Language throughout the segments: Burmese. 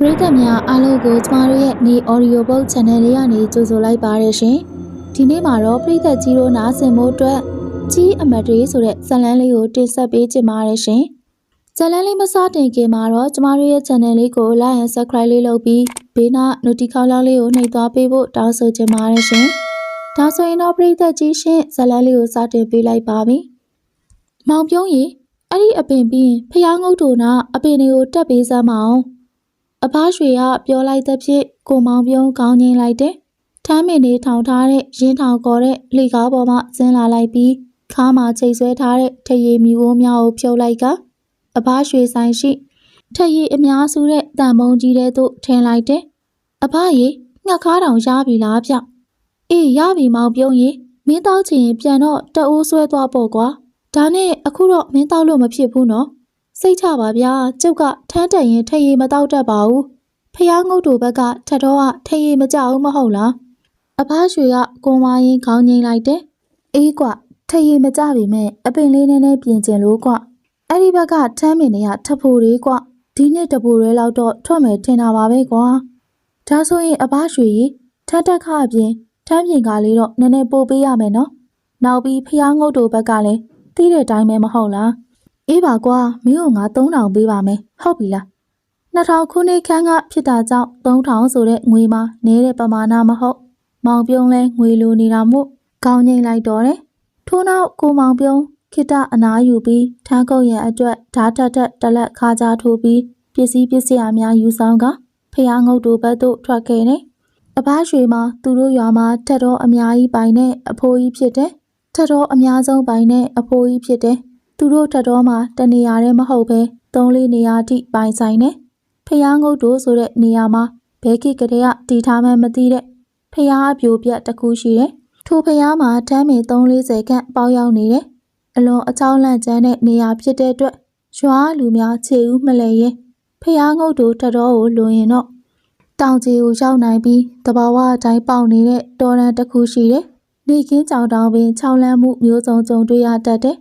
ပရိသတ်များအားလုံးကိုကျမတို့ရဲ့နေ audio book channel လေးကနေကြိုဆိုလိုက်ပါရရှင်။ဒီနေ့မှာတော့ပရိသတ်ကြီးတို့နားဆင်ဖို့အတွက်ကြီးအမတ်တွေဆိုတဲ့ဇာတ်လမ်းလေးကိုတင်ဆက်ပေးချင်ပါတယ်ရှင်။ဇာတ်လမ်းလေးမစတင်ခင်မှာတော့ကျမတို့ရဲ့ channel လေးကို like and subscribe လေးလုပ်ပြီးဘေးနား notification လောက်လေးကိုနှိပ်သွားပေးဖို့တောင်းဆိုချင်ပါတယ်ရှင်။ဒါဆိုရင်တော့ပရိသတ်ကြီးရှင်ဇာတ်လမ်းလေးကိုစတင်ပေးလိုက်ပါပြီ။မောင်ပြုံးရီအဲ့ဒီအပင်ပြီးရင်ဖျားငုတ်တို့နာအပင်တွေကိုတက်ပေးစမ်းမအောင်။ အဖားရွှေကပြောလိုက်သဖြင့်ကိုမောင်ပြုံးကောင်းငိမ့်လိုက်တယ်။ထမ်းမင်လေးထောင်ထားတဲ့ရင်းထောင်ကော်တဲ့လှေကားပေါ်မှဆင်းလာလိုက်ပြီးခါးမှာချိတ်ဆွဲထားတဲ့ထရီမြူဝိုးများကိုဖြုတ်လိုက်ကအဖားရွှေဆိုင်ရှိထရီအများစုတဲ့တန်မုံကြီးတဲ့သို့ထင်းလိုက်တယ်။အဖားရေငှက်ခါးတောင်ရပြီလားဗျ။အေးရပြီမောင်ပြုံးရေမင်းတောက်ချင်ရင်ပြန်တော့တအိုးဆွဲသွားပေါ့ကွာ။ဒါနဲ့အခုတော့မင်းတောက်လို့မဖြစ်ဘူးနော်။ စိတ်ချပါဗျာကျုပ်ကထမ်းတက်ရင်ထရေမတောက်တတ်ပါဘူးဖះငုတ်တို့ဘက်ကထက်တော့ကထရေမကြဘူးမဟုတ်လားအဖားရွှေကကိုမရင်ခေါင်းငိမ့်လိုက်တယ်အေးကွထရေမကြပြီမဲ့အပင်လေးနည်းနည်းပြင်ကျင်လို့ကွအဲ့ဒီဘက်ကထမ်းမင်တွေကထဖို့လေးကွဒီနှစ်တပူရဲလောက်တော့ထွက်မယ်ထင်တာပါပဲကွာဒါဆိုရင်အဖားရွှေကြီးထမ်းတက်ခအပြင်ထမ်းပြင်ကလေးတော့နည်းနည်းပို့ပေးရမယ်နော်နောက်ပြီးဖះငုတ်တို့ဘက်ကလည်းတီးတဲ့အတိုင်းပဲမဟုတ်လား အေးပါကွာမင်းတို့ငါ3000ပေးပါမယ်ဟုတ်ပြီလား2000ခုနှစ်ခန်းကဖြစ်တာကြောင့်3000ဆိုတဲ့ငွေမှာနည်းတဲ့ပမာဏမဟုတ်မောင်ပြုံးလဲငွေလိုနေတာမို့ကောင်းငိမ့်လိုက်တော့တယ်ထို့နောက်ကိုမောင်ပြုံးခိတအနာယူပြီးထန်းကုတ်ရန်အတွက်ဓာတ်တက်တက်တလက်ခါကြထိုးပြီးပစ္စည်းပစ္စည်းအများယူဆောင်ကဖះငုတ်တို့ဘက်သို့ထွက်ခဲ့တယ်အဘရွှေမှာသူတို့ရွာမှာထက်တော့အများကြီးပိုင်တဲ့အဖိုးကြီးဖြစ်တယ်ထက်တော့အများဆုံးပိုင်တဲ့အဖိုးကြီးဖြစ်တယ် သူတို့ထက်တော်မှာတနေရာတည်းမဟုတ်ပဲသုံးလေးနေရာထိပိုင်ဆိုင်နေဖျားငုတ်တို့ဆိုတဲ့နေရာမှာဘဲကိကလေးကတီထားမှန်းမသိတဲ့ဖျားအပြိုပြက်တစ်ခုရှိတယ်ထိုဖျားမှာတမ်းမီ340ခန့်ပေါက်ရောက်နေတယ်အလွန်အချောင်းလန့်ကျန်းတဲ့နေရာဖြစ်တဲ့အတွက်ရွာလူများခြေဦးမလဲရင်ဖျားငုတ်တို့ထက်တော်ကိုလွန်ရင်တော့တောင်ကြီးကိုရောက်နိုင်ပြီးတဘာဝအတိုင်းပေါက်နေတဲ့တော်ရန်တစ်ခုရှိတယ်နေကင်းကြောင်တောင်ပင်ခြောက်လန့်မှုမျိုးစုံကြုံတွေ့ရတတ်တယ်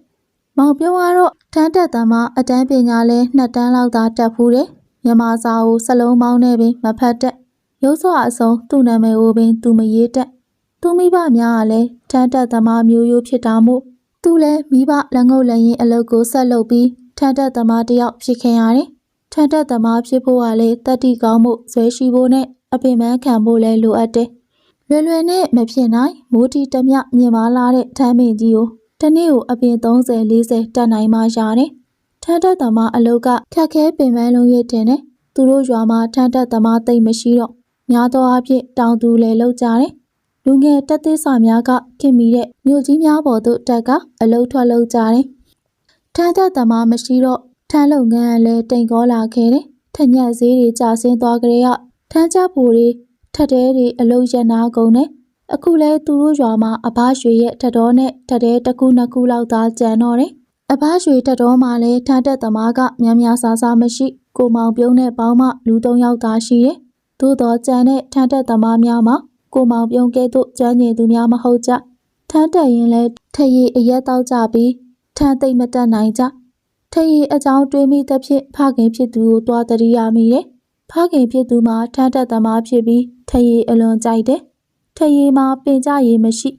မောင်ပြုံးကတော့တန်းတက်တမ်းမှာအတန်းပညာလဲနှစ်တန်းလောက်သာတက်ဖူးတယ်။မြန်မာစာကိုစလုံးပေါင်းနဲ့ပင်မဖတ်တတ်။ရုပ်စွာအစုံသူ့နာမည်ကိုပင်သူမရေးတတ်။သူမိဘများကလည်းတန်းတက်သမားမျိုးရိုးဖြစ်တာမို့သူလည်းမိဘလက်ငုပ်လက်ရင်အလုပ်ကိုဆက်လုပ်ပြီးတန်းတက်သမားတစ်ယောက်ဖြစ်ခင်ရတယ်။တန်းတက်သမားဖြစ်ဖို့ကလည်းတတိကောင်းမှုဇွဲရှိဖို့နဲ့အပင်ပန်းခံဖို့လည်းလိုအပ်တယ်။လွယ်လွယ်နဲ့မဖြစ်နိုင်မိုးတီတမျမြင်မာလာတဲ့ထမ်းမင်ကြီးကို တနေ့ကိုအပြင်30 40တက်နိုင်မှရတယ်။ထန်းတက်သမားအလုတ်ကခက်ခဲပင်ပန်းလုံးရည်တင်တယ်။သူတို့ရွာမှာထန်းတက်သမားတိတ်မရှိတော့များသောအားဖြင့်တောင်သူလေလောက်ကြတယ်။လူငယ်တက်သစ်စာများကခင်မီတဲ့မြို့ကြီးများပေါ်သို့တက်ကအလုတ်ထွက်လောက်ကြတယ်။ထန်းတက်သမားမရှိတော့ထန်းလုပ်ငန်းကလည်းတိမ်ကောလာခဲ့တယ်။ထညက်ဈေးတွေကျဆင်းသွားကြတဲ့ထန်းချဖို့တွေထက်တဲတွေအလုတ်ရနာကုန်တယ်။ အခုလဲသူတို့ရွာမှာအဘရွှေရဲ့ထက်တော်နဲ့ထက်တဲတစ်ခုနှစ်ခုလောက်သာကျန်တော့တယ်။အဘရွှေထက်တော်မှာလဲထန်းတက်သမားကများများစားစားမရှိကိုမောင်ပြုံးနဲ့ပေါင်းမှလူသုံးယောက်သာရှိတယ်။သို့တော့ကျန်တဲ့ထန်းတက်သမားများမှာကိုမောင်ပြုံးကဲ့သို့ကျွမ်းကျင်သူများမဟုတ်ကြ။ထန်းတက်ရင်လဲထရီအရက်တောက်ကြပြီးထန်းသိမ့်မတက်နိုင်ကြ။ထရီအကြောင်းတွေးမိသဖြင့်ဖခင်ဖြစ်သူကိုတွားတရိယာမိတယ်။ဖခင်ဖြစ်သူမှာထန်းတက်သမားဖြစ်ပြီးထရီအလွန်ကြိုက်တယ်။ ထရီမှာပင်ကြရည်မရှိ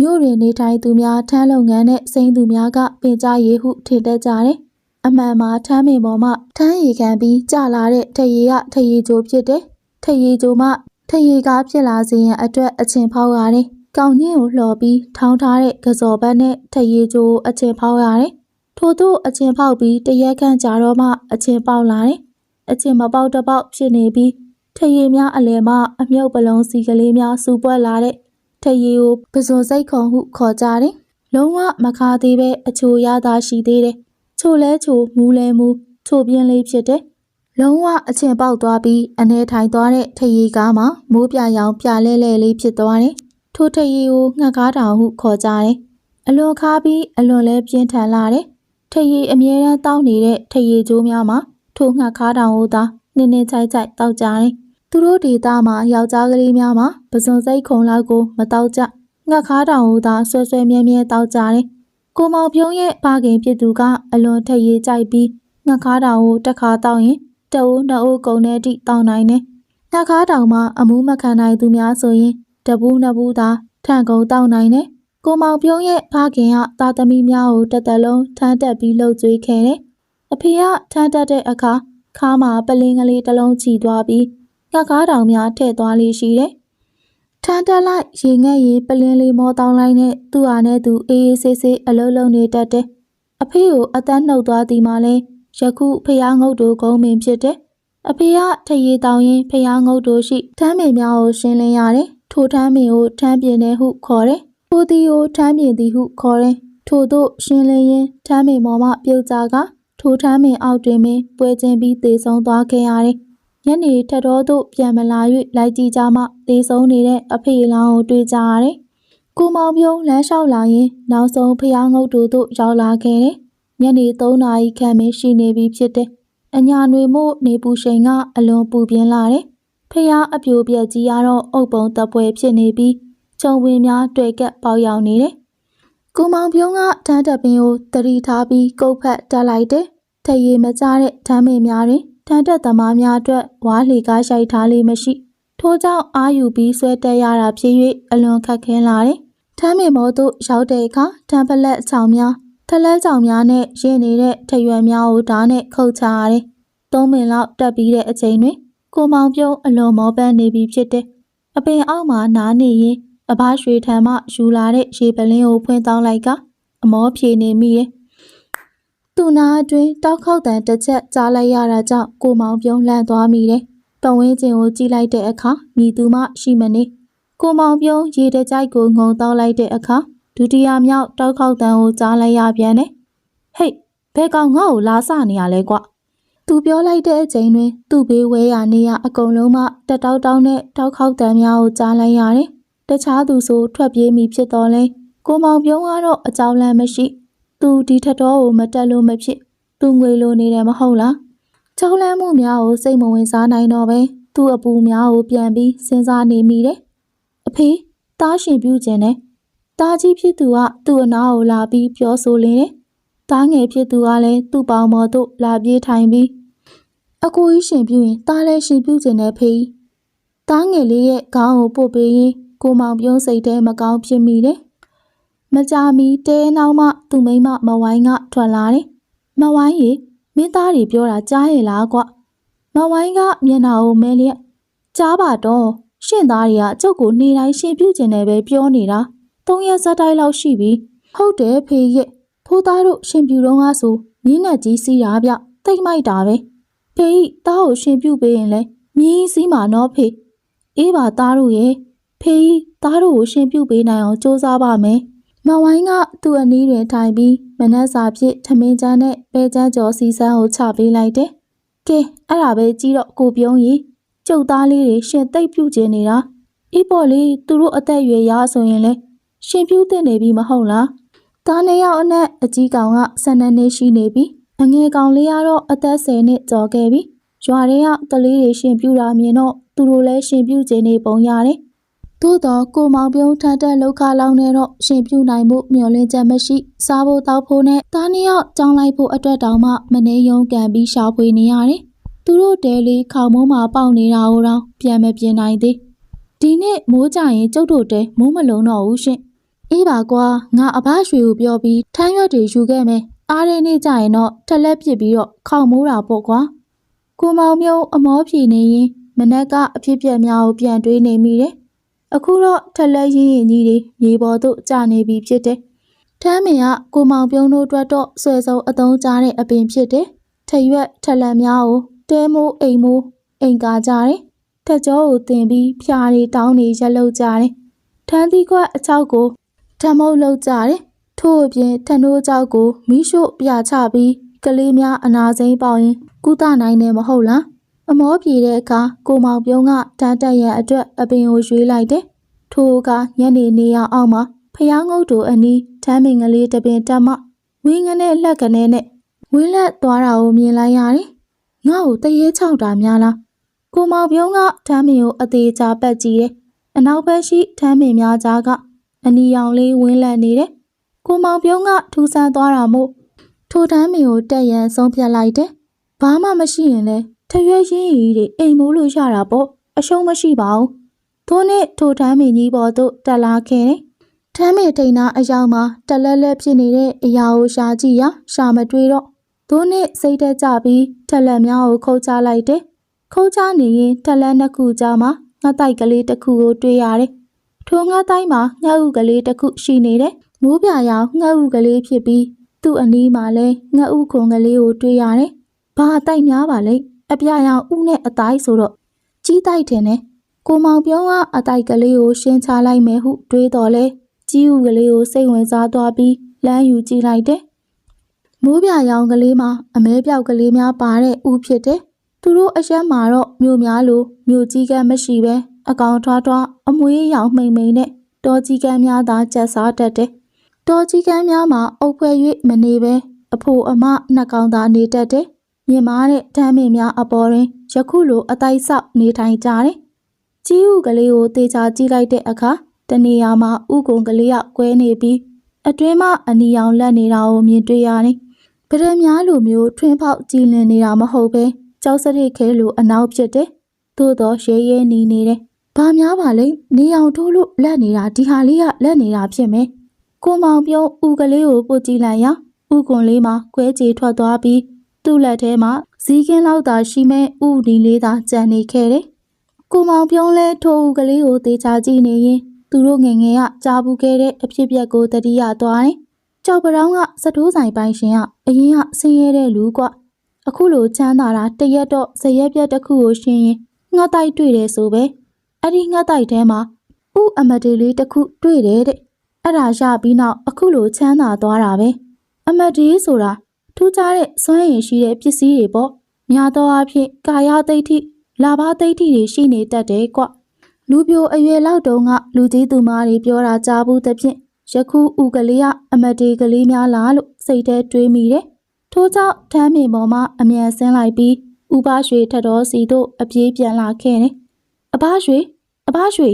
မြို့တွင်နေထိုင်သူများထမ်းလုပ်ငန်းနဲ့စိမ်းသူများကပင်ကြရည်ဟုထင်တတ်ကြတယ်။အမှန်မှာထမ်းမင်ပေါ်မှထမ်းရည်ခံပြီးကြလာတဲ့ထရီကထရီကြိုဖြစ်တယ်။ထရီကြိုမှထရီကားဖြစ်လာစေရန်အတွက်အချင်းဖောက်ရတယ်။ကောင်းကြီးကိုလှော်ပြီးထောင်းထားတဲ့ကစော်ဘတ်နဲ့ထရီကြိုအချင်းဖောက်ရတယ်။ထို့သို့အချင်းဖောက်ပြီးတရက်ခန့်ကြာတော့မှအချင်းပေါက်လာတယ်။အချင်းမပေါက်တပေါက်ဖြစ်နေပြီး ထရီများအလယ်မှအမြုပ်ပလုံးစီကလေးများစူပွက်လာတဲ့ထရီကိုပဇွန်စိတ်ခုံဟုခေါ်ကြတယ်။လုံးဝမခါသေးပဲအချိုရသာရှိသေးတယ်။ချိုလဲချိုမူလဲမူချိုပြင်းလေးဖြစ်တယ်။လုံးဝအချင်ပေါက်သွားပြီးအနေထိုင်သွားတဲ့ထရီကားမှာမိုးပြရောင်ပြလဲလဲလေးဖြစ်သွားတယ်။ထိုထရီကိုငှက်ကားတောင်ဟုခေါ်ကြတယ်။အလွန်ခါပြီးအလွန်လဲပြင်းထန်လာတယ်။ထရီအမြဲတမ်းတောင်းနေတဲ့ထရီကျိုးများမှာထိုငှက်ခါတောင်ကိုသာနင်းနေချိုက်ချိုက်တောက်ကြတယ်။ သူတို့ဒေသမှာယောက်ျားကလေးများမှာပဇွန်စိတ်ခုံလောက်ကိုမတောက်ကြငှက်ခါတောင်ကိုသာဆွဲဆွဲမြဲမြဲတောက်ကြတယ်။ကိုမောင်ပြုံးရဲ့ဖခင်ဖြစ်သူကအလွန်ထက်ရေးကြိုက်ပြီးငှက်ခါတောင်ကိုတစ်ခါတောက်ရင်တအိုးနှစ်အိုးကုန်တဲ့အထိတောင်းနိုင်တယ်။နှာခါတောင်မှအမှုမခံနိုင်သူများဆိုရင်တပူးနှစ်ပူးသာထန့်ကုန်တောင်းနိုင်တယ်။ကိုမောင်ပြုံးရဲ့ဖခင်ကသားသမီးများကိုတစ်သက်လုံးထမ်းတက်ပြီးလှုပ်ကြွေးခဲ့တယ်။အဖေကထမ်းတက်တဲ့အခါခါမှာပလင်းကလေးတစ်လုံးချီသွားပြီး နှာခါတောင်များထည့်သွားလေးရှိတယ်။ထမ်းတက်လိုက်ရေငက်ရေပလင်းလေးမောတောင်းလိုက်နဲ့သူ့ဟာနဲ့သူအေးအေးဆေးဆေးအလုံးလုံးနေတတ်တယ်။အဖေကိုအသက်နှုတ်သွားသည်မှလည်းယခုဖျားငုတ်တို့ဂုံးမင်ဖြစ်တယ်။အဖေကထရေတောင်ရင်ဖျားငုတ်တို့ရှိထမ်းမင်များကိုရှင်းလင်းရတယ်။ထိုထမ်းမင်ကိုထမ်းပြင်းတယ်ဟုခေါ်တယ်။ထိုသည်ကိုထမ်းပြင်းသည်ဟုခေါ်တယ်။ထို့သို့ရှင်းလင်းရင်ထမ်းမင်ပေါ်မှပြုတ်ကြကထိုထမ်းမင်အောက်တွင်ပင်ပွဲချင်းပြီးသေဆုံးသွားခဲ့ရတယ်။ ညနေထက်တော်သို့ပြန်မလာ၍လိုက်ကြည့်ကြမှသေဆုံးနေတဲ့အဖေလောင်းကိုတွေ့ကြရတယ်။ကိုမောင်ပြုံးလမ်းလျှောက်လာရင်နောက်ဆုံးဖျားငုတ်တို့သို့ရောက်လာခဲ့တယ်။ညနေ3နာရီခန့်ပဲရှိနေပြီဖြစ်တယ်။အညာနွေမို့နေပူရှိန်ကအလွန်ပူပြင်းလာတယ်။ဖျားအပြိုပြက်ကြီးကတော့အုပ်ပုံတပ်ပွဲဖြစ်နေပြီးခြုံဝင်းများတွေ့ကပ်ပေါက်ရောက်နေတယ်။ကိုမောင်ပြုံးကတန်းတပ်ပင်ကိုတတိထားပြီးကုတ်ဖက်တက်လိုက်တယ်။ထရေမကြတဲ့ဓမ်းမင်များတွင် တန်းတက်သမားများအတွက်ဝါးလှေကားရှိုက်ထားလေးမရှိ။ထို့ကြောင့်အာယူပြီးဆွဲတက်ရတာဖြစ်၍အလွန်ခက်ခဲလာတယ်။ထမ်းမင်မောသို့ရောက်တဲ့အခါတန်းပလက်ချောင်များထလက်ချောင်များနဲ့ရင်းနေတဲ့ထရွယ်များကိုဓာတ်နဲ့ခုတ်ချရတယ်။သုံးမင်လောက်တက်ပြီးတဲ့အချိန်တွင်ကိုမောင်ပြုံးအလွန်မောပန်းနေပြီဖြစ်တယ်။အပင်အောက်မှာနားနေရင်အဘရွှေထံမှယူလာတဲ့ရေပလင်းကိုဖွင့်တောင်းလိုက်က အမောဖြေနေမိတယ်။ သူနာအတွင်းတောက်ခေါက်တန်တစ်ချက်ကြားလိုက်ရတာကြောင့်ကိုမောင်ပြုံးလန့်သွားမိတယ်။ပတ်ဝန်းကျင်ကိုကြည့်လိုက်တဲ့အခါမြည်သူမှရှိမနေ။ကိုမောင်ပြုံးရေတကြိုက်ကိုငုံတောက်လိုက်တဲ့အခါဒုတိယမြောက်တောက်ခေါက်တန်ကိုကြားလိုက်ရပြန်တယ်။ဟိတ်ဘဲကောင်ငါ့ကိုလာစနေရလဲကွ။သူပြောလိုက်တဲ့အချိန်တွင်သူ့ဘေးဝဲရနေရအကုန်လုံးမှတက်တောက်တောက်နဲ့တောက်ခေါက်တန်များကိုကြားလိုက်ရတယ်။တခြားသူဆိုထွက်ပြေးမိဖြစ်တော်လဲကိုမောင်ပြုံးကတော့အကြောင်းလန့်မရှိ။ သူဒီထက်တော်ကို မတက်လို့မဖြစ်။သူငွေလိုနေတယ်မဟုတ်လား။ကြောက်လန့်မှုများကို စိတ်မဝင်စားနိုင်တော့ပဲသူ့အပူများကို ပြန်ပြီးစဉ်းစားနေမိတယ်။အဖေတားရှင်ပြုခြင်းနဲ့တားကြီးဖြစ်သူက သူ့အနားကိုလာပြီး ပြောဆိုလင်းတယ်။တားငယ်ဖြစ်သူကလည်း သူ့ပေါင်ပေါ်သို့ လာပြေးထိုင်ပြီး အကိုကြီးရှင်ပြုရင်တားလည်းရှင်ပြုခြင်းနဲ့ဖေး။တားငယ်လေးရဲ့ ခေါင်းကိုပုတ်ပေးရင်ကိုမောင်ပြုံးစိတ်ထဲ မကောင်းဖြစ်မိတယ်။ မကြမီတဲနောက်မှသူ့မိန်းမမဝိုင်းကထွက်လာတယ်။မဝိုင်းရေမင်းသားတွေပြောတာကြားရဲ့လားကွ။မဝိုင်းကမျက်နှာကိုမဲလျက်ကြားပါတော့ရှင့်သားတွေကကျုပ်ကိုနေတိုင်းရှင်ပြုခြင်းနဲ့ပဲပြောနေတာ။သုံးရက်ဇက်တိုင်းလောက်ရှိပြီ။ဟုတ်တယ်ဖေရဲ့ဖိုးသားတို့ရှင်ပြူတော့ကဆိုမြင်းနဲ့ကြီးစီးတာဗျတိတ်မိုက်တာပဲ။ဖေဤသားကိုရှင်ပြုပေးရင်လဲမြင်းစီးမှာနော်ဖေ။အေးပါသားတို့ရဲ့ဖေဤသားတို့ကိုရှင်ပြုပေးနိုင်အောင်စူးစမ်းပါမယ်။ မဝိုင်းကသူ့အနီးတွင်ထိုင်ပြီးမနှက်စာဖြစ်ထမင်းချမ်းနဲ့ပဲချမ်းကျော်စီစန်းကိုချပေးလိုက်တယ်။ကဲအဲ့ဒါပဲကြီးတော့ကိုပြုံးရီကျုပ်သားလေးတွေရှင်သိပ်ပြုကျင်နေတာ။အေးပေါ်လေးသူတို့အသက်အရွယ်ရဆိုရင်လဲရှင်ပြုတ်တင်နေပြီမဟုတ်လား။သားနှစ်ယောက်အနက်အကြီးကောင်က12နှစ်ရှိနေပြီ။အငယ်ကောင်လေးကတော့အသက်10နှစ်ကျော်ခဲ့ပြီ။ရွာထဲကတလေးတွေရှင်ပြုတ်တာမြင်တော့သူတို့လည်းရှင်ပြုတ်ခြင်းနေပုံရတယ်။ သို့တော့ကိုမောင်ပြုံးထန်တက်လောက်ခလောင်းနေတော့ရှင်ပြုတ်နိုင်မှုမျှော်လင့်ချက်မရှိစားဖို့တောက်ဖို့နဲ့သားနှစ်ယောက်ကြောင်းလိုက်ဖို့အတွက်တောင်မှမနေယုံကန်ပြီးရှာဖွေနေရတယ်။သူတို့တဲလေးခေါင်မိုးမှာပေါက်နေတာဟိုတော့ပြန်မပြင်းနိုင်သေး။ဒီနေ့မိုးကြရင်ကျုပ်တို့တဲမိုးမလုံးတော့ဘူးရှင်။အေးပါကွာငါအဘရွှေကိုပြောပြီးထမ်းရွက်တွေယူခဲ့မယ်။အားရင်းနေ့ကြရင်တော့ထက်လက်ပစ်ပြီးတော့ခေါင်မိုးတာပေါ့ကွာ။ကိုမောင်မျိုးအမောဖြေနေရင်မနက်ကအဖြစ်ပြက်များကိုပြန်တွေးနေမိတယ်။ အခုတော့ထက်လက်ရင်းရင်ကြီးတွေမြေပေါ်သို့ကျနေပြီဖြစ်တယ်။ထမ်းမင်ကကိုမောင်ပြုံးတို့အတွက်တော့ဆွဲဆုံးအသုံးချတဲ့အပင်ဖြစ်တယ်။ထရွက်ထက်လက်များကိုတဲမိုးအိမ်မိုးအိမ်ကာကြတယ်။ထက်ကြောကိုတင်ပြီးဖျားတွေတောင်းနေရက်လောက်ကြတယ်။ထန်းသီးခွက်အချောက်ကိုဓမ္မုတ်လောက်ကြတယ်။ထို့အပြင်ထနိုးကြောက်ကိုမိရှို့ပြချပြီးကလေးများအနာစိမ့်ပေါင်ရင်ကုသနိုင်တယ်မဟုတ်လား။ အမောပြေတဲ့အခါကိုမောင်ပြုံးကတန်းတက်ရန်အတွက်အပင်ကိုရွေးလိုက်တယ်။ထိုအခါညနေနေရအောင်မှာဖျားငုတ်တို့အနီးထမ်းမင်ကလေးတစ်ပင်တက်မှဝင်းငနဲ့လှက်ကနေနဲ့ဝင်းလက်သွားတာကိုမြင်လိုက်ရတယ်။ငါ့ကိုတရေချောက်တာများလား။ကိုမောင်ပြုံးကထမ်းမင်ကိုအသေးချာပတ်ကြည့်တယ်။အနောက်ဘက်ရှိထမ်းမင်များကြားကအနီရောင်လေးဝင်းလက်နေတယ်။ကိုမောင်ပြုံးကထူဆန်းသွားတာမို့ထိုထမ်းမင်ကိုတက်ရန်ဆုံးဖြတ်လိုက်တယ်။ဘာမှမရှိရင်လဲ ထရွက်ရင်းရီတွေအိမ်မိုးလို့ရတာပေါ့အရှုံးမရှိပါဘူးထိုးနဲ့ထိုထမ်းမင်းကြီးပေါ်သို့တက်လာခဲ့တယ်ထမ်းမင်းထိန်နာအယောင်မှာတလက်လက်ဖြစ်နေတဲ့အရာကိုရှာကြည့်ရာရှာမတွေ့တော့ထိုးနဲ့စိတ်တက်ကြပြီးထက်လက်များကိုခုတ်ချလိုက်တယ်ခုတ်ချနေရင်ထက်လက်နှစ်ခုကြားမှာငှက်တိုက်ကလေးတစ်ခုကိုတွေ့ရတယ်ထိုငှက်တိုက်မှာငှက်ဥကလေးတစ်ခုရှိနေတယ်မိုးပြရောင်ငှက်ဥကလေးဖြစ်ပြီးသူ့အနီးမှာလဲငှက်ဥခုံကလေးကိုတွေ့ရတယ်ဘာအတိုက်များပါလဲ အပြာရောင်ဥနဲ့အတိုင်းဆိုတော့ကြီးတိုက်တယ်နဲ့ကိုမောင်ပြုံးကအတိုက်ကလေးကိုရှင်းချလိုက်မယ်ဟုတွေးတော်လဲကြီးဥကလေးကိုစိတ်ဝင်စားသွားပြီးလမ်းယူကြည့်လိုက်တယ်မိုးပြရောင်ကလေးမှာအမဲပြောက်ကလေးများပါတဲ့ဥဖြစ်တယ်သူတို့အရက်မှာတော့မြို့များလိုမြို့ကြီးကမ်းမရှိပဲအကောင်ထွားထွားအမွေးရောင်မှိန်မှိန်နဲ့တောကြီးကမ်းများသာကျက်စားတတ်တယ်တောကြီးကမ်းများမှာအုပ်ဖွဲ၍မနေပဲအဖို့အမနှစ်ကောင်သာနေတတ်တယ် မြင်မာတဲ့တမ်းမင်များအပေါ်တွင်ယခုလိုအတိုက်ဆောက်နေထိုင်ကြတယ်။ကြီးဥကလေးကိုတေချာကြည့်လိုက်တဲ့အခါတနေရာမှာဥကုံကလေးကကွဲနေပြီးအတွင်းမှာအနီရောင်လက်နေတာကိုမြင်တွေ့ရတယ်။ဗရမများလိုမျိုးထွင်းပေါက်ကြည်လင်နေတာမဟုတ်ပဲကြောက်စရစ်ခဲလိုအနောက်ဖြစ်တယ်။သို့တော့ရဲရဲနေနေတယ်။ဘာများပါလဲနေအောင်ထိုးလို့လက်နေတာဒီဟာလေးကလက်နေတာဖြစ်မယ်။ကိုမောင်ပြုံးဥကလေးကိုပုတ်ကြည့်လိုက်ရာဥကွန်လေးမှာကွဲကြေထွက်သွားပြီး သူ့လက်ထဲမှာဇီးကင်းလောက်သာရှိမဲ့ဥဒီလေးသာကြံနေခဲ့တယ်။ကိုမောင်ပြုံးလဲထိုဥကလေးကိုတေချာကြည့်နေရင်သူတို့ငယ်ငယ်ကကြားဘူးခဲ့တဲ့အဖြစ်ပြက်ကိုတတိယသွားတယ်။ကြောက်ပရောင်းကစတိုးဆိုင်ပိုင်ရှင်ကအရင်ကဆင်းရဲတဲ့လူကအခုလိုချမ်းသာတာတရက်တော့ဇရက်ပြက်တစ်ခုကိုရှင်းရင်ငှက်တိုက်တွေ့တယ်ဆိုပဲအဲ့ဒီငှက်တိုက်ထဲမှာဥအမတေလေးတစ်ခုတွေ့တယ်တဲ့အဲ့ဒါရပြီးနောက်အခုလိုချမ်းသာသွားတာပဲအမတေဆိုတာ ထူးခြားတဲ့စွမ်းရည်ရှိတဲ့ပစ္စည်းတွေပေါ့များသောအားဖြင့်ကာယသိဋ္ဌိလာဘသိဋ္ဌိတွေရှိနေတတ်တယ်ကွလူပြိုအရွယ်လောက်တုန်းကလူကြီးသူမတွေပြောတာကြားဘူးသဖြင့်ယခုဥကလေးကအမတေကလေးများလားလို့စိတ်ထဲတွေးမိတယ်ထို့ကြောင့်ထမ်းမင်ပေါ်မှာအမြန်ဆင်းလိုက်ပြီးဥပရွှေထတော်စီတို့အပြေးပြန်လာခဲ့တယ်အဘရွှေအဘရွှေ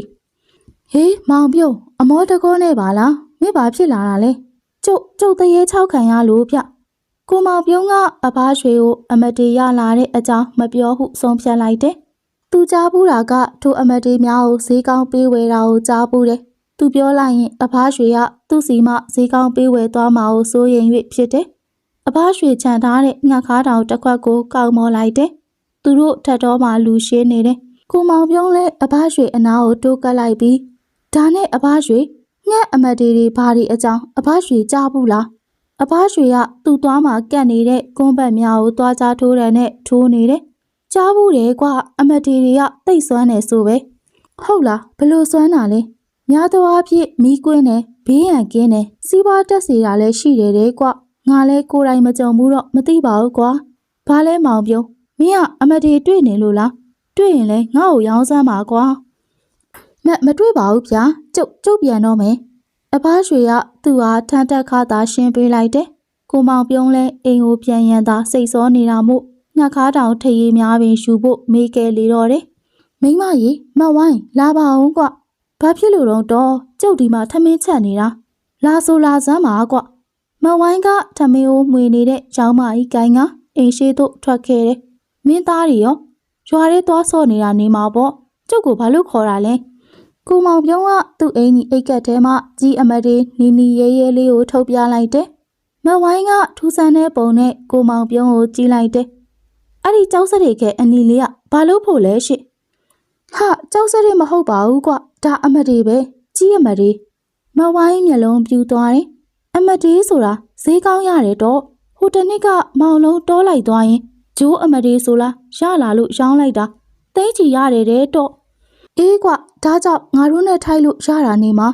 ဟေးမောင်ပြုံးအမောတကောနဲ့ပါလားမင်းဘာဖြစ်လာတာလဲကျုပ်ကျုပ်တရေချောက်ခံရလို့ဗျ ကိုမောင်ပြုံးကအဘရွှေကိုအမတေရလာတဲ့အကြောင်းမပြောဟုဆုံးဖြတ်လိုက်တယ်။သူကြားဘူးတာကထိုအမတေများကိုဈေးကောင်းပေးဝယ်တာကိုကြားဘူးတယ်။သူပြောလိုက်ရင်အဘရွှေကသူ့စီမှဈေးကောင်းပေးဝယ်သွားမှာကိုစိုးရင်၍ဖြစ်တယ်။အဘရွှေခြံထားတဲ့ငှက်ခါတောင်တစ်ခွက်ကိုကောက်မော်လိုက်တယ်။သူတို့ထပ်တော်မှလူရှင်းနေတယ်။ကိုမောင်ပြုံးလည်းအဘရွှေအနာကိုတိုးကပ်လိုက်ပြီးဒါနဲ့အဘရွှေငှက်အမတေတွေဘာတွေအကြောင်းအဘရွှေကြားဘူးလား အဖားရွှေကသူ့သွားမှာကတ်နေတဲ့ကွန်းပတ်များကိုသွားချထိုးတယ်နဲ့ထိုးနေတယ်။ကြားဘူးတယ်ကွာအမတီတွေကတိတ်ဆွမ်းနေဆိုပဲ။ဟုတ်လားဘလို့ဆွမ်းတာလဲ။များသောအားဖြင့်မီးကွင်းနဲ့ဘေးရန်ကင်းနဲ့စီးပွားတက်စီတာလည်းရှိတယ်တဲ့ကွ။ငါလဲကိုယ်တိုင်မကြုံဘူးတော့မသိပါဘူးကွာ။ဘာလဲမောင်ပြုံးမင်းကအမတီတွေ့နေလို့လား။တွေ့ရင်လဲငါ့ကိုရောင်းစမ်းပါကွာ။မမတွေ့ပါဘူးဗျာ။ကျုပ်ကျုပ်ပြန်တော့မယ်။ အဖားရွှေကသူ့အားထမ်းတက်ခါသာရှင်းပေးလိုက်တယ်။ကိုမောင်ပြုံးလဲအိမ်ကိုပြန်ရန်သာစိတ်ဆောနေတာမို့ငှက်ခါတောင်ထရေများပင်ယူဖို့မေးကဲလေတော့တယ်။မိမကြီးမဝိုင်းလာပါအောင်ကွ။ဘာဖြစ်လို့တော့တော့ကျုပ်ဒီမှာထမင်းချက်နေတာ။လာဆိုလာစမ်းပါကွ။မဝိုင်းကထမင်းကိုမှွေနေတဲ့ရောင်းမကြီးကိုင်းကအိမ်ရှိသို့ထွက်ခဲ့တယ်။မင်းသားတွေရောရွာထဲသွားဆော့နေတာနေမှာပေါ့။ကျုပ်ကိုဘာလို့ခေါ်တာလဲ။ ကိုမောင်ပြုံးကသူ့အင်ကြီးအိတ်ကက်ထဲမှကြီးအမတ်တွေနီနီရဲရဲလေးကိုထုတ်ပြလိုက်တယ်။မဝိုင်းကထူဆန်းတဲ့ပုံနဲ့ကိုမောင်ပြုံးကိုကြည့်လိုက်တယ်။အဲ့ဒီကြောက်စရိတ်ကအနီလေးကဘာလို့ဖို့လဲရှင့်။ဟာကြောက်စရိတ်မဟုတ်ပါဘူးကွ။ဒါအမတ်တွေပဲကြီးအမတ်တွေမဝိုင်းမျက်လုံးပြူသွားတယ်။အမတ်တွေဆိုတာဈေးကောင်းရတယ်တော့ဟိုတနေ့ကမောင်လုံးတောလိုက်သွားရင်ဂျိုးအမတ်တွေဆိုလားရလာလို့ရောင်းလိုက်တာသိချီရတယ်တဲ့တော့အေးကွ ဒါကြောင့်ငါတို့နဲ့ထိုက်လို့ရတာနေမှာ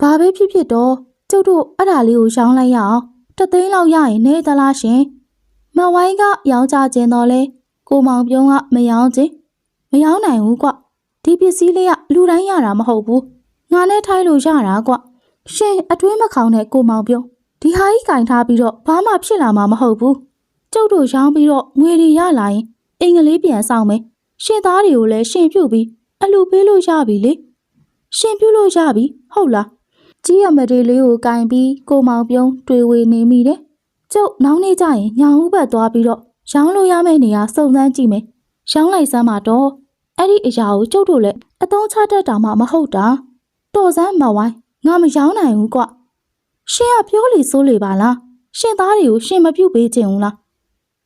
ဘာပဲဖြစ်ဖြစ်တော့ကျုပ်တို့အဲ့ဒါလေးကိုရောင်းလိုက်ရအောင်တသိန်းလောက်ရရင်နေသလားရှင်မဝိုင်းကရောင်းကြခြင်းတော့လဲကိုမောင်ပြုံးကမရောင်းခြင်းမရောင်းနိုင်ဘူးကွဒီပစ္စည်းလေးကလူတိုင်းရတာမဟုတ်ဘူးငါနဲ့ထိုက်လို့ရတာကွရှင်အတွင်းမခေါင်တဲ့ကိုမောင်ပြုံးဒီဟာကြီးကင်ထားပြီးတော့ဘာမှဖြစ်လာမှာမဟုတ်ဘူးကျုပ်တို့ရောင်းပြီးတော့ငွေတွေရလာရင်အင်္ဂလိပ်ပြန်ဆောင်မယ်ရှင်သားတွေကိုလည်းရှင်ပြုတ်ပြီး အလူပေးလို့ရပြီလေရှင်ပြုလို့ရပြီဟုတ်လားကြီးရမတေးလေးကိုကင်ပြီးကိုမောင်ပြုံးတွေ့ဝေနေမိတယ်ကျုပ်နောက်နေ့ကျရင်ညောင်ဥဘက်သွားပြီးတော့ရောင်းလို့ရမယ့်နေရာစုံစမ်းကြည့်မယ်ရောင်းလိုက်စမ်းပါတော့အဲ့ဒီအရာကိုကျုပ်တို့လည်းအသုံးချတတ်တာမှမဟုတ်တာတော်စမ်းမဝိုင်းငါမရောင်းနိုင်ဘူးကွရှင်ကပြောလေစိုးလေပါလားရှင်သားတွေကိုရှင်မပြုတ်ပေးခြင်းဘူးလား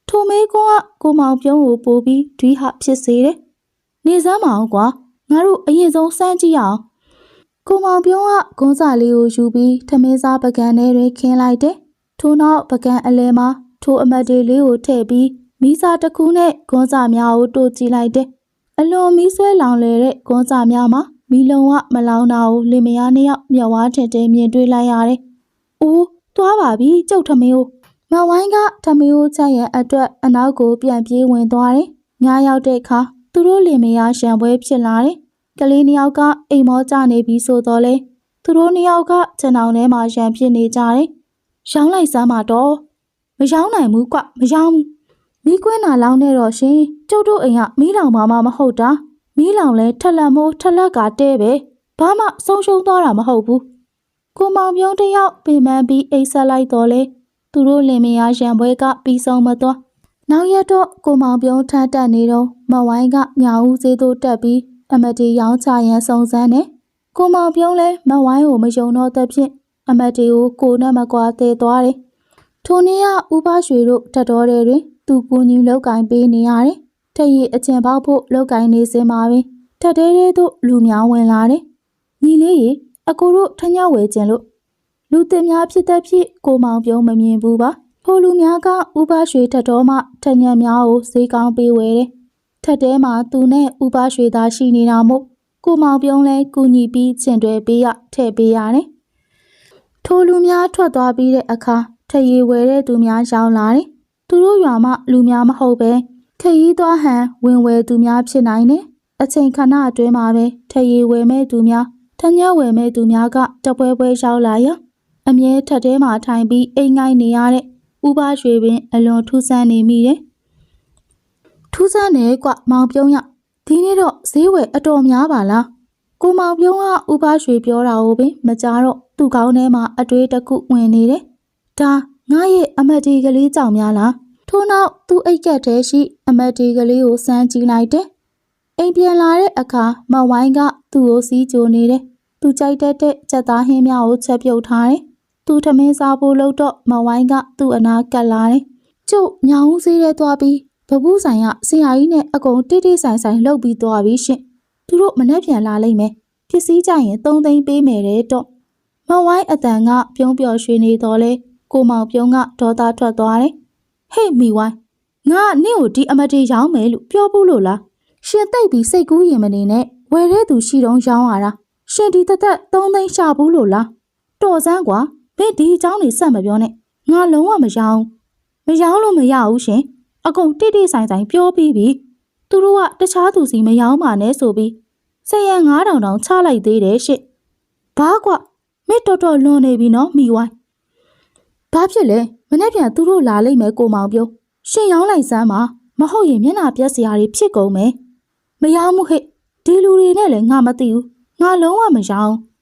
ထိုမေကွန်းကကိုမောင်ပြုံးကိုပို့ပြီးဒွိဟဖြစ်စေတယ်နေစမ်းမအောင်ကွာ ငါတို့အရင်ဆုံးစမ်းကြည့်ရအောင်ကိုမောင်ပြုံးကဂွန်းစာလေးကိုယူပြီးထမင်းစားပကံထဲတွင်ခင်းလိုက်တယ်။ထို့နောက်ပကံအလဲမှာထိုအမတ်တွေလေးကိုထည့်ပြီးမီးစာတစ်ခုနဲ့ဂွန်းစာများကိုတို့ကြည့်လိုက်တယ်။အလွန်မီးဆွဲလောင်လေတဲ့ဂွန်းစာများမှာမီးလုံးဝမလောင်တာကိုလင်မယားနှစ်ယောက်မျက်ဝါးထင်ထင်မြင်တွေ့လိုက်ရတယ်။အိုးသွားပါပြီကျုပ်ထမင်းကိုမဝိုင်းကထမင်းကိုချက်ရန်အတွက်အနောက်ကိုပြန်ပြေးဝင်သွားတယ်။ညရောက်တဲ့အခါ သူတို့လင်မယားရှံပွဲဖြစ်လာတယ်။ကလေးနှစ်ယောက်ကအိမ်မောကျနေပြီဆိုတော့လေသူတို့နှစ်ယောက်ကခြံအောင်ထဲမှာရံဖြစ်နေကြတယ်။ရောင်းလိုက်စမ်းပါတော့မရောင်းနိုင်ဘူးကွမရောင်းဘူးမိကွင်းနာလောင်းနေတော့ရှင်ကျုပ်တို့အိမ်ကမီးလောင်ပါမှမဟုတ်တာမီးလောင်လဲထက်လက်မိုးထက်လက်ကတဲပဲဘာမှဆုံးရှုံးသွားတာမဟုတ်ဘူးကိုမောင်ပြုံးတစ်ယောက်ပင်ပန်းပြီးအိတ်ဆက်လိုက်တော့လေသူတို့လင်မယားရံပွဲကပြီးဆုံးမသွား နောက်ရက်တော့ကိုမောင်ပြုံးထမ်းတက်နေတော့မဝိုင်းကညာဦးစေးတို့တက်ပြီးအမတီရောင်းချရန်စုံစမ်းတယ်။ကိုမောင်ပြုံးလဲမဝိုင်းကိုမယုံတော့တဲ့ဖြင့်အမတီကိုကိုနဲ့မကွာသေးသွားတယ်။ထိုနေ့ကဥပရွှေတို့ထတ်တော်တဲ့တွင်သူကူညီလောက်ကင်ပေးနေရတယ်။ထက်ရည်အကျင်ပေါက်ဖို့လောက်ကင်နေစင်ပါပဲ။ထက်တဲတဲတို့လူများဝင်လာတယ်။ညီလေးရေအကိုတို့ထညဝဲကျင်လို့လူတင်များဖြစ်တဲ့ဖြစ်ကိုမောင်ပြုံးမမြင်ဘူးပါ။ ထိုလူများကဥပရွှေထတ်တော်မှထညံများကိုဈေးကောင်းပေးဝဲတယ်ထက်တဲမှာသူနဲ့ဥပရွှေသားရှိနေတာမို့ကိုမောင်ပြုံးလဲကူညီပြီးချင်တွယ်ပေးရထည့်ပေးရတယ်။ထိုလူများထွက်သွားပြီးတဲ့အခါထက်ရီဝယ်တဲ့သူများရောက်လာတယ်။သူတို့ရွာမှလူများမဟုတ်ပဲခရီးသွားဟန်ဝင်ဝယ်သူများဖြစ်နိုင်တယ်။အချိန်ခဏအတွင်းမှာပဲထက်ရီဝယ်မဲ့သူများထညက်ဝယ်မဲ့သူများကတပွဲပွဲရောက်လာရအမြဲထက်တဲမှာထိုင်ပြီးအိမ်ငိုင်းနေရတဲ့ ဥပရွှေပင်အလွန်ထူးဆန်းနေမိတယ်။ထူးဆန်းနေကွမောင်ပြုံးရဒီနေ့တော့ဈေးဝယ်အတော်များပါလားကိုမောင်ပြုံးကဥပရွှေပြောတာကိုပင်မကြားတော့သူ့ကောင်းထဲမှာအတွေးတစ်ခုဝင်နေတယ်ဒါငါရဲ့အမတ်ဒီကလေးကြောင့်များလားထို့နောက်သူ့အိတ်ကက်ထဲရှိအမတ်ဒီကလေးကိုစမ်းကြည့်လိုက်တယ်အိမ်ပြန်လာတဲ့အခါမဝိုင်းကသူ့ကိုစီးကြိုနေတယ်သူကြိုက်တတ်တဲ့ချက်သားဟင်းများကိုချက်ပြုတ်ထားတယ် သူထမင်းစားဖို့လို့တော့မဝိုင်းကသူ့အနာကပ်လာတယ်ကျုပ်ညောင်ဦးစေးရဲသွားပြီးဘဘူးဆိုင်ကဆရာကြီးနဲ့အကုန်တိတိဆိုင်ဆိုင်လှုပ်ပြီးသွားပြီရှင်။သူတို့မနှက်ပြန်လာလိမ့်မယ်။ပစ္စည်းကြရင်၃သိန်းပေးမယ်တဲ့တော့။မဝိုင်းအတန်ကပြုံးပျော်ရွှင်နေတော့လေကိုမောင်ပြုံးကဒေါသထွက်သွားတယ်။ဟေ့မိဝိုင်းငါကနင့်ကိုဒီအမတေရောင်းမယ်လို့ပြောဘူးလို့လား။ရှင်သိပ်ပြီးစိတ်ကူးရင်မနေနဲ့ဝယ်တဲ့သူရှိတော့ရောင်းရတာ။ရှင်ဒီသက်သက်၃သိန်းရှာဘူးလို့လား။တော်စမ်းကွာ မင်းဒီအကြောင်းနေဆက်မပြောနဲ့။ငါလုံးဝမရောင်းဘူးမရောင်းလို့မရဘူးရှင်။အကုန်တိတိဆိုင်ဆိုင်ပြောပြီးပြီ။သူတို့ကတခြားသူစီမရောင်းပါနဲ့ဆိုပြီးစရန်9000တောင်ချလိုက်သေးတယ်ရှင့်။ဘာကွမင်းတော်တော်လွန်နေပြီနော်မိဝိုင်း။ဘာဖြစ်လဲမနေ့ပြန်သူတို့လာလိမ့်မယ်ကိုမောင်ပြုံး။ရှင်ရောင်းလိုက်စမ်းပါမဟုတ်ရင်မျက်နှာပြက်စရာတွေဖြစ်ကုန်မယ်။မရောင်းမှုဟဲ့ဒီလူတွေနဲ့လည်းငါမသိဘူး။ငါလုံးဝမရောင်း။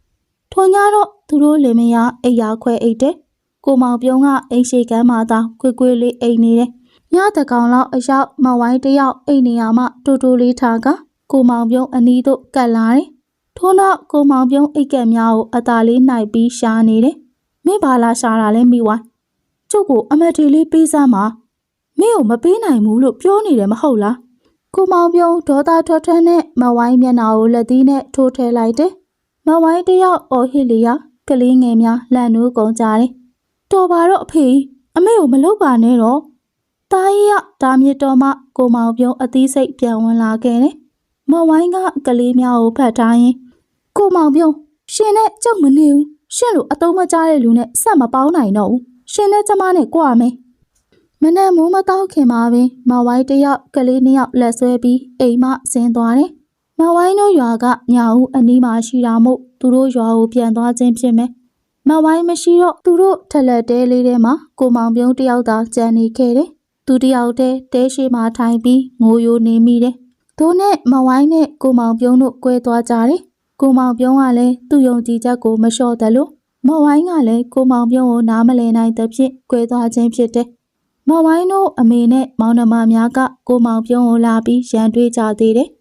ထွန်ကြတော့သူတို့လင်မယားအိယာခွဲအိတ်တယ်။ကိုမောင်ပြုံးကအိမ်ရှိကမ်းမှာသာခွေခွေလေးအိမ်နေတယ်။ညတကောင်လောက်အရောက်မဝိုင်းတယောက်အိမ်နေရမှတူတူလေးထားကကိုမောင်ပြုံးအနီးသို့ကတ်လာတယ်။ထို့နောက်ကိုမောင်ပြုံးအိတ်ကက်များကိုအသာလေးနှိုက်ပြီးရှာနေတယ်။မင်းဘာလာရှာတာလဲမိဝိုင်း။ကျုပ်ကိုအမတ်တီလေးပေးစမ်းပါ။မင်းကိုမပေးနိုင်ဘူးလို့ပြောနေတယ်မဟုတ်လား။ကိုမောင်ပြုံးဒေါသထွက်ထွက်နဲ့မဝိုင်းမျက်နှာကိုလက်သီးနဲ့ထိုးထဲလိုက်တယ်။ မဝိုင်းတယောက်အော်ဟစ်လျာကလေးငယ်များလှန်နိုးကုန်ကြတယ်။တော်ပါတော့အဖေအမေကိုမလုပ်ပါနဲ့တော့။တာကြီးကဒါမြစ်တော်မှကိုမောင်ပြုံးအသီးစိတ်ပြန်ဝင်လာခဲ့တယ်။မဝိုင်းကကလေးများကိုဖတ်ထားရင်ကိုမောင်ပြုံးရှင်နဲ့ကြောက်မနေဘူး။ရှင်လိုအတုံးမကြတဲ့လူနဲ့ဆက်မပေါင်းနိုင်တော့ဘူး။ရှင်နဲ့ကျမနဲ့ကြွားမယ်။မနဲ့မိုးမတောက်ခင်မှာပင်မဝိုင်းတယောက်ကလေးနှစ်ယောက်လက်ဆွဲပြီးအိမ်မဆင်းသွားတယ်။ မဝိုင်းတို့ရွာကညာဦးအနီးမှာရှိတာမို့သူတို့ရွာကိုပြန်သွားခြင်းဖြစ်မယ်။မဝိုင်းမရှိတော့သူတို့ထက်လက်တဲလေးထဲမှာကိုမောင်ပြုံးတယောက်သာကြံနေခဲ့တယ်။သူတယောက်တည်းတဲရှိမှထိုင်ပြီးငိုယိုနေမိတယ်။သူနဲ့မဝိုင်းနဲ့ကိုမောင်ပြုံးတို့꿰သွားကြတယ်။ကိုမောင်ပြုံးကလည်းသူ့ယုံကြည်ချက်ကိုမလျှော့တယ်လို့မဝိုင်းကလည်းကိုမောင်ပြုံးကိုနားမလည်နိုင်သဖြင့်꿰သွားခြင်းဖြစ်တယ်။မမောင်ဝိုင်းတို့အမေနဲ့မောင်နှမများကကိုမောင်ပြုံးကိုလာပြီးရန်တွေ့ကြသေးတယ်။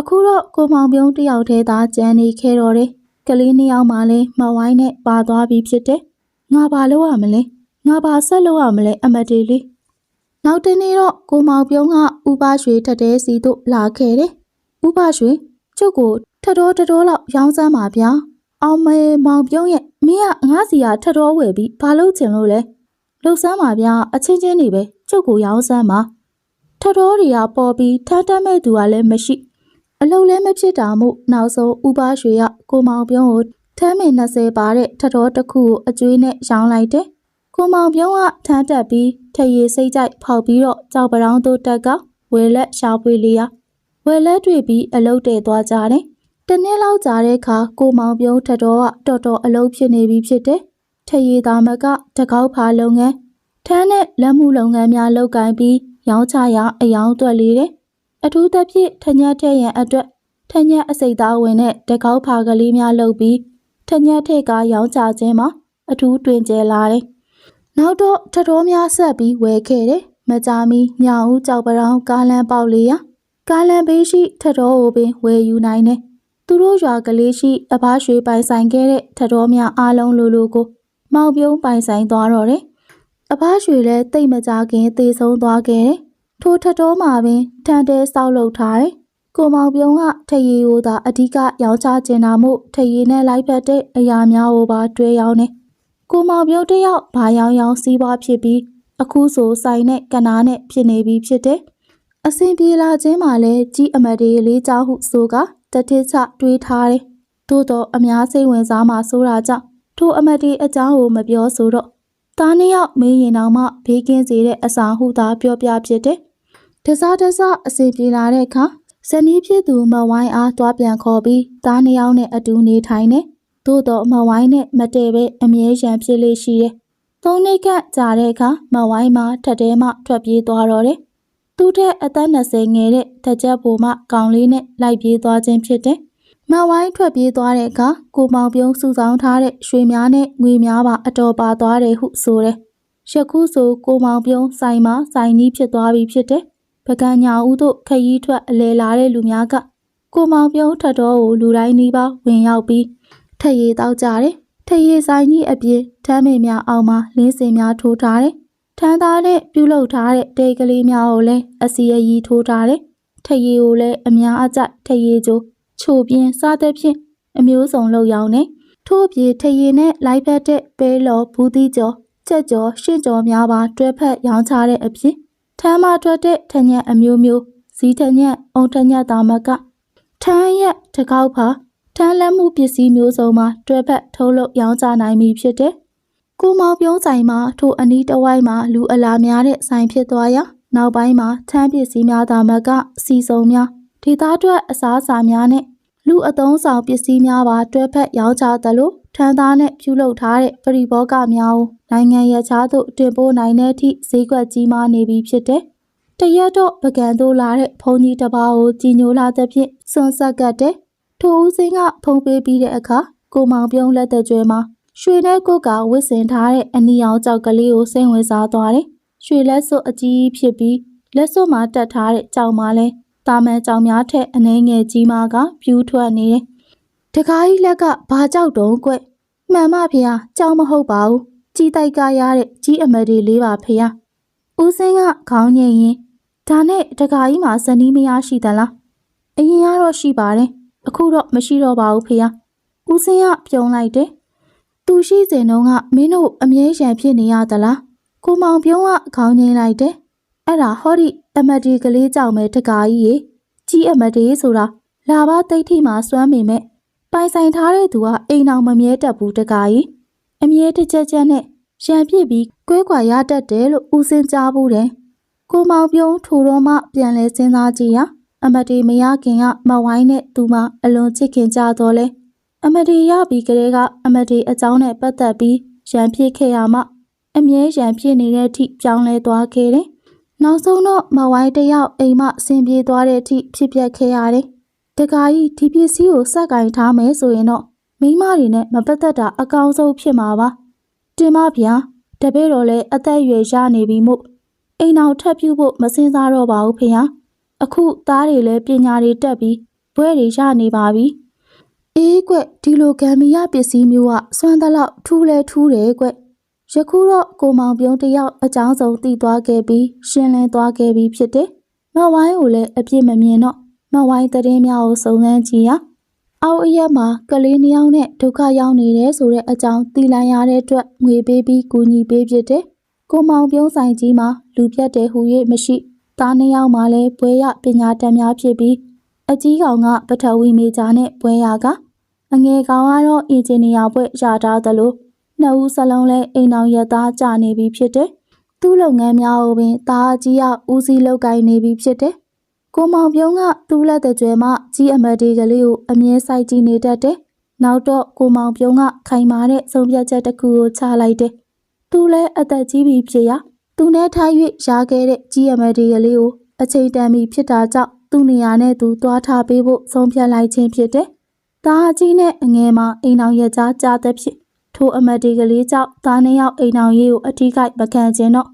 အခုတော့ကိုမောင်ပြုံးတစ်ယောက်တည်းသာကြံနေခဲ့တော့တယ်။ကလေးနှစ်ယောက်မှလည်းမောင်ဝိုင်းနဲ့ပါသွားပြီးဖြစ်တယ်။ငါဘာလုပ်ရမလဲ။ငါဘာဆက်လုပ်ရမလဲအမတေလေး။နောက်တနေ့တော့ကိုမောင်ပြုံးကဥပရွှေထက်တဲ့စီတို့လာခဲ့တယ်။ဥပရွှေကျုပ်ကိုထတော်တတော်လောက်ရောင်းစမ်းပါဗျာ။အောင်မေမောင်ပြုံးရဲ့မင်းကငါစီကထတော်ဝယ်ပြီးဘာလုပ်ချင်လို့လဲ။လှုပ်ဆန်းပါဗျာအချင်းချင်းတွေပဲကျုပ်ကိုရောင်းစမ်းပါထတော်တွေကပေါ်ပြီးထမ်းတမ်းမဲ့သူကလည်းမရှိ အလုံးလည်းမဖြစ်တာမို့နောက်ဆုံးဥပရွှေရကိုမောင်ပြုံးကိုထမ်းမင်20ပါတဲ့ထတော်တစ်ခုကိုအကျွေးနဲ့ရောင်းလိုက်တယ်ကိုမောင်ပြုံးကထမ်းတက်ပြီးထရေစိတ်ကြိုက်ဖောက်ပြီးတော့ကြောက်ပရောင်းတို့တက်ကဝယ်လက်ရှာဖွေလေးရဝယ်လက်တွေ့ပြီးအလုတ်တဲသွားကြတယ်တနေ့လောက်ကြာတဲ့အခါကိုမောင်ပြုံးထတော်ကတော်တော်အလုတ်ဖြစ်နေပြီဖြစ်တယ်ထရေသားမကတကောက်ဖာလုပ်ငန်းထမ်းနဲ့လက်မှုလုပ်ငန်းများလုပ်ကိုင်ပြီးရောင်းချရာအယောင်အတွက်လေးတယ်။ အထူးသဖြင့်ထညက်ထဲ့ရန်အတွက်ထညက်အစိတ်သားဝင်တဲ့တကောက်ဖာကလေးများလုပ်ပြီးထညက်ထဲ့ကရောင်းချခြင်းမှာအထူးတွင်ကျဲလာတယ်။နောက်တော့ထတော်များဆက်ပြီးဝယ်ခဲ့တယ်။မကြာမီညောင်ဦးကြောက်ပရောင်းကားလန်းပေါက်လေးရကားလန်းဘေးရှိထတော်ကိုပင်ဝယ်ယူနိုင်တယ်။သူတို့ရွာကလေးရှိအဘရွှေပိုင်ဆိုင်ခဲ့တဲ့ထတော်များအားလုံးလိုလိုကိုမောင်ပြုံးပိုင်ဆိုင်သွားတော့တယ်။အဖရွှေလည်းတိတ်မကြခင်သေဆုံးသွားခဲ့တယ်။ ထိုထတော်မှာပင်ထန်တဲဆောက်လုပ်ထားတယ်။ကိုမောင်ပြုံးကထရီကိုသာအဓိကရောင်းချကျင်တာမို့ထရီနဲ့လိုက်ဖက်တဲ့အရာများကိုပါတွဲရောင်းတယ်။ကိုမောင်ပြုံးတစ်ယောက်ဘာရောင်းရောင်းစီးပွားဖြစ်ပြီးအခုဆိုဆိုင်နဲ့ကနားနဲ့ဖြစ်နေပြီဖြစ်တယ်။အစဉ်ပြေလာခြင်းမှာလည်းကြီးအမတ်တွေလေးချောက်ဟုဆိုကတတိချတွေးထားတယ်။သို့တော့အများစိတ်ဝင်စားမှဆိုတာကြောင့်ထိုအမတ်တွေအကြောင်းကိုမပြောဆိုတော့သားနှစ်ယောက်မင်းရင်တော်မှဘေးကင်းစေတဲ့အစာဟုသာပြောပြဖြစ်တယ်။ တစားတစားအစီပြေလာတဲ့အခါဇနီးဖြစ်သူမဝိုင်းအားတွားပြန်ခေါ်ပြီးသားနှစ်ယောက်နဲ့အတူနေထိုင်တယ်။သို့တော့မဝိုင်းနဲ့မတည့်ပဲအမြဲရန်ဖြစ်လေရှိတယ်။သုံးနှစ်ခန့်ကြာတဲ့အခါမဝိုင်းမှာထက်တဲမှထွက်ပြေးသွားတော့တယ်။သူ့ထက်အသက်20ငယ်တဲ့တကြက်ဘူမှကောင်လေးနဲ့လိုက်ပြေးသွားခြင်းဖြစ်တယ်။မဝိုင်းထွက်ပြေးသွားတဲ့အခါကိုမောင်ပြုံးစုဆောင်းထားတဲ့ရွှေများနဲ့ငွေများပါအတော်ပါသွားတယ်ဟုဆိုတယ်။ယခုဆိုကိုမောင်ပြုံးဆိုင်မှာဆိုင်ကြီးဖြစ်သွားပြီဖြစ်တယ်။ ပကံညာဦးတို့ခရီးထွက်အလဲလာတဲ့လူများကကိုမောင်ပြုံးထတ်တော်ကိုလူတိုင်းနီးပါးဝင်ရောက်ပြီးထက်ရည်တောက်ကြတယ်။ထက်ရည်ဆိုင်ကြီးအပြင်ထမ်းမေများအောက်မှာလင်းစင်များထိုးထားတယ်။ထမ်းသားတဲ့ပြုတ်လုထားတဲ့တေကလေးများကိုလည်းအစီအရီထိုးထားတယ်။ထက်ရည်ကိုလည်းအများအကြိုက်ထက်ရည်ကျိုးချိုပြင်းစားတဲ့ဖြင့်အမျိုးစုံလောက်ရောင်းနေထို့အပြင်ထရည်နဲ့လိုက်ဖက်တဲ့ပဲလော်ဘူးသီးကျော်ချက်ကျော်ရှင့်ကျော်များပါတွဲဖက်ရောင်းချတဲ့အပြင် ထမ်းမထွက်တဲ့ထညက်အမျိုးမျိုးဇီးထညက်အုံထညက်တာမကထမ်းရက်တကောက်ဖာထမ်းလက်မှုပစ္စည်းမျိုးစုံမှာတွဲဖက်ထုတ်လုပ်ရောင်းချနိုင်ပြီဖြစ်တဲ့ကိုမောင်ပြုံးဆိုင်မှာထိုအနီးတစ်ဝိုက်မှာလူအလာများတဲ့ဆိုင်ဖြစ်သွားရာနောက်ပိုင်းမှာထမ်းပစ္စည်းများတာမကစီစုံများဒေသအတွက်အစားအစာများနဲ့လူအသုံးဆောင်ပစ္စည်းများပါတွဲဖက်ရောင်းချသလို ထန်းသားနဲ့ပြုလုပ်ထားတဲ့ပရိဘောဂများကိုနိုင်ငံရခြားသို့တင်ပို့နိုင်တဲ့အထိဈေးကွက်ကြီးမားနေပြီဖြစ်တယ်။တရက်တော့ပကံသို့လာတဲ့ဘုံကြီးတစ်ပါးကိုကြီးညိုလာသဖြင့်စွန်ဆက်ကတ်တဲ့ထိုဦးစင်းကဖုံးပေးပြီးတဲ့အခါကိုမောင်ပြုံးလက်သက်ကျွဲမှာရွှေနဲ့ကိုကဝစ်စင်ထားတဲ့အနီရောင်ကြောက်ကလေးကိုစိတ်ဝင်စားသွားတယ်။ရွှေလက်စွပ်အကြီးဖြစ်ပြီးလက်စွပ်မှာတက်ထားတဲ့ကြောင်မှာလဲတာမန်ကြောင်များထက်အနှဲငယ်ကြီးမားကပြူးထွက်နေတယ်။ တကားကြီးလက်ကဘာကြောက်တုံးကွ။မှန်မဖေဟာကြောင်မဟုတ်ပါဘူး။ကြီးတိုက်ကရတဲ့ကြီးအမဒီလေးပါဖေဟာ။ဦးစင်းကခေါင်းငိမ့်ရင်ဒါနဲ့တကားကြီးမှာဇနီးမယားရှိသလား။အရင်ကတော့ရှိပါတယ်။အခုတော့မရှိတော့ပါဘူးဖေဟာ။ဦးစင်းကပြုံးလိုက်တယ်။သူရှိစဉ်တုန်းကမင်းတို့အမြဲရန်ဖြစ်နေရသလား။ကိုမောင်ပြုံးကခေါင်းငိမ့်လိုက်တယ်။အဲ့ဒါဟောဒီအမဒီကလေးကြောင့်ပဲတကာကြီးရေကြီးအမဒီဆိုတာလာပါသိတ်ထိမှာစွမ်းမိမဲ့ ပိုင်ဆိုင်ထားတဲ့သူကအိမ်အောင်မမြဲတတ်ဘူးတကာကြီးအမြဲတစ်ချက်ချက်နဲ့ရံပြစ်ပြီးကွဲကွာရတတ်တယ်လို့ဦးစင်းကြားဘူးတယ်ကိုမောင်ပြုံးထိုတော့မှပြန်လဲစဉ်းစားကြည့်ရအမဒီမရခင်ကမဝိုင်းနဲ့သူမအလွန်ချစ်ခင်ကြတော့လဲအမဒီရပြီးကလေးကအမဒီအကြောင်းနဲ့ပတ်သက်ပြီးရံပြစ်ခဲ့ရမှ အမြဲရံပြစ်နေတဲ့အထိပြောင်းလဲသွားခဲ့တယ်နောက်ဆုံးတော့မဝိုင်းတစ်ယောက်အိမ်မအဆင်ပြေသွားတဲ့အထိဖြစ်ပျက်ခဲ့ရတယ်။ တခါကြီးဒီပစ္စည်းကိုစက်ကင်ထားမယ်ဆိုရင်တော့မိန်းမတွေနဲ့မပတ်သက်တာအကောင်းဆုံးဖြစ်မှာပါ။တင်မဗျာတပည့်တော်လည်းအသက်အရွယ်ရနေပြီမို့အိမ်အောင်ထပ်ပြုဖို့မစင်စားတော့ပါဘူးဖေဟာအခုသားတွေလည်းပညာတွေတက်ပြီးဘွဲတွေရနေပါပြီအေးကွဒီလိုဂမ်မီယာပစ္စည်းမျိုးကစွမ်းသလောက်ထူးလဲထူးတယ်ကွယခုတော့ကိုမောင်ပြုံးတစ်ယောက်အကြောင်းစုံတည်သွားခဲ့ပြီးရှင်းလင်းသွားခဲ့ပြီးဖြစ်တယ်မဝိုင်းကိုလည်းအပြစ်မမြင်တော့ မဝိုင်းသတင်းများကိုစုံစမ်းကြည့်ရအောက်အရက်မှာကလေးနှစ်ယောက်နဲ့ဒုက္ခရောက်နေတယ်ဆိုတဲ့အကြောင်းသိလိုက်ရတဲ့အတွက်ငွေပေးပြီးကူညီပေးဖြစ်တယ်။ကိုမောင်ပြုံးဆိုင်ကြီးမှာလူပြတ်တဲ့ဟူ၍မရှိ။သားနှစ်ယောက်မှလည်းဘွဲရပညာတတ်များဖြစ်ပြီးအကြီးကောင်ကပထဝီမေဂျာနဲ့ဘွဲရကအငယ်ကောင်ကတော့အင်ဂျင်နီယာဘွဲ့ရထားသလိုနှစ်ဦးစလုံးလည်းအိမ်အောင်ရက်သားကြနေပြီဖြစ်တယ်။သူ့လုပ်ငန်းများကိုပင်သားအကြီးကဦးစီးလုပ်ကိုင်နေပြီဖြစ်တယ်။ ကိုမောင်ပြုံးကသူ့လက်တကြွယ်မှကြီးအမတ်ဒီကလေးကိုအမြဲစိုက်ကြည့်နေတတ်တယ်။နောက်တော့ကိုမောင်ပြုံးကခိုင်မာတဲ့ဆုံးဖြတ်ချက်တစ်ခုကိုချလိုက်တယ်။သူလည်းအသက်ကြီးပြီဖြစ်ရာသူနဲ့ထား၍ရှားခဲ့တဲ့ကြီးအမတ်ဒီကလေးကိုအချိန်တန်ပြီဖြစ်တာကြောင့်သူ့နေရာနဲ့သူသွားထားပေးဖို့ဆုံးဖြတ်လိုက်ခြင်းဖြစ်တယ်။သားအကြီးနဲ့အငယ်မှာအိမ်အောင်ရကြားကြားသက်ဖြစ်ထိုအမတ်ဒီကလေးကြောင့်သားနှစ်ယောက်အိမ်အောင်ရေးကိုအထီးကိုက်မခံခြင်းတော့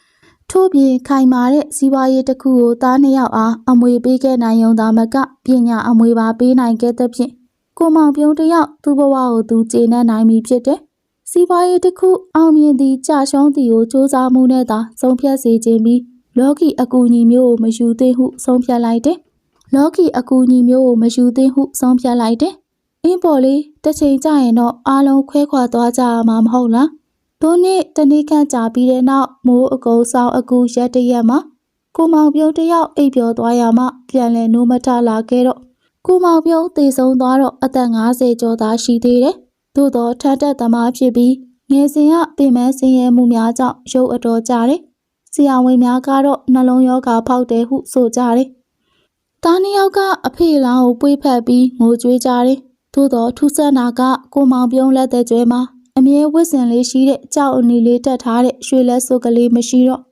ထို့ပြင်ခိုင်မာတဲ့စီးပွားရေးတစ်ခုကိုသားနှစ်ယောက်အားအမွေပေးခဲ့နိုင်ရုံသာမကပညာအမွေပါပေးနိုင်ခဲ့သဖြင့်ကိုမောင်ပြုံးတစ်ယောက်သူ့ဘဝကိုသူကျေနပ်နိုင်ပြီဖြစ်တယ်။စီးပွားရေးတစ်ခုအောင်မြင်သည်ကြာရှုံးသည်ကိုစူးစမ်းမှုနဲ့သာဆုံးဖြတ်စေခြင်းပြီးလောကီအကူအညီမျိုးကိုမယူသင့်ဟုဆုံးဖြတ်လိုက်တယ်။လောကီအကူအညီမျိုးကိုမယူသင့်ဟုဆုံးဖြတ်လိုက်တယ်။အင်းပေါ်လေးတစ်ချိန်ကြာရင်တော့အားလုံးခွဲခွာသွားကြရမှာမဟုတ်လား။ သို့နေ့တနေ့ခန့်ကြာပြီးတဲ့နောက်မိုးအကုံဆောင်အကူရက်တရက်မှာကိုမောင်ပြုံးတစ်ယောက်အိပ်ပျော်သွားရမှပြန်လည်နိုးမထလာခဲ့တော့ကိုမောင်ပြုံးသေဆုံးသွားတော့အသက်50ကျော်သာရှိသေးတယ်။သို့တော့ထပ်တက်သမားဖြစ်ပြီးငယ်စဉ်ကပင်မဆင်းရဲမှုများကြောင့်ရုပ်အတော်ကြတယ်။ဆရာဝန်များကတော့နှလုံးရောဂါဖောက်တယ်ဟုဆိုကြတယ်။သားနှစ်ယောက်ကအဖေလောင်းကိုပွေးဖက်ပြီးငိုကြွေးကြတယ်။သို့တော့ထူးဆန်းတာကကိုမောင်ပြုံးလက်သက်ကျွဲမှာ အမြဲဝစ်စင်လေးရှိတဲ့ကြောက်အနီလေးတက်ထားတဲ့ရွှေလက်စုပ်ကလေးမရှိတော့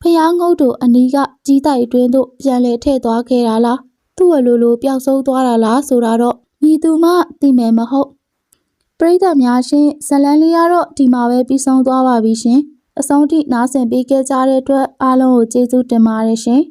ဖျားငုတ်တို့အနီးကကြီးတိုက်အတွင်းသို့ပြန်လဲထည့်သွားခဲ့တာလားသူ့အလိုလိုပျောက်ဆုံးသွားတာလားဆိုတာတော့ညီသူမှသိမယ်မဟုတ်ပရိသတ်များရှင်ဇလန်လေးကတော့ဒီမှာပဲပြီးဆုံးသွားပါပြီရှင်အဆုံးထိနားဆင်ပေးခဲ့ကြတဲ့အတွက်အားလုံးကိုကျေးဇူးတင်ပါတယ်ရှင်